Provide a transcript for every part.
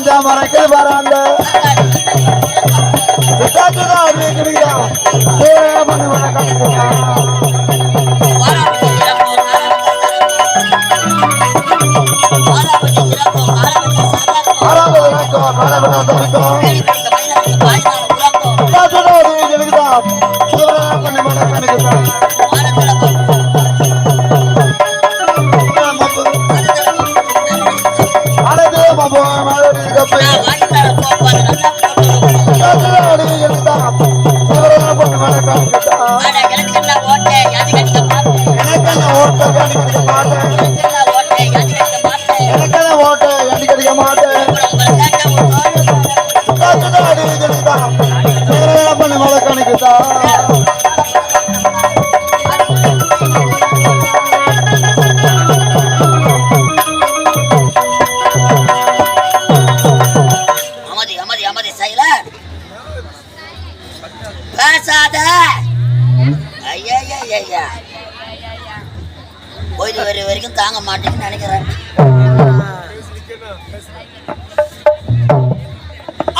கொஞ்சம் மறைக்கிறது பாரு அந்த சித்தாத்துதான் அப்படியே எனக்கென்ன ஓட்ட அடிக்க மாட்டேன் சைலன் பேசாத. ஐயா ஐயா போயிட்டு வர வரைக்கும் தாங்க மாட்டேன்னு நினைக்கிறேன்.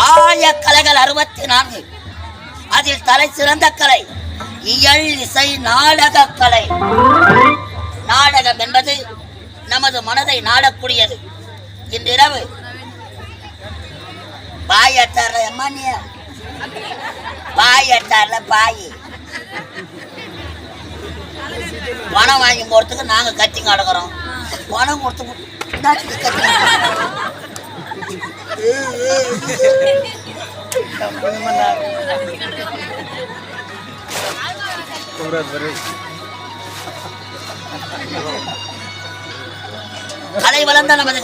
ஆய கலைகள் அறுபத்தி நான்கு அதில் தலை சிறந்த கலை. இயல் இசை நாடக கலை. நாடகம் என்பது நமது மனதை நாடக்கூடியது. இன்றிரவு பாய் அட்டார்ல அம்மா நீ பாய் அட்டார்ல பாய். பணம் வாங்கி போறதுக்கு நாங்க கத்தி கிடக்குறோம் பணம் கொடுத்து கத்தி கலை வளர்ந்த நமது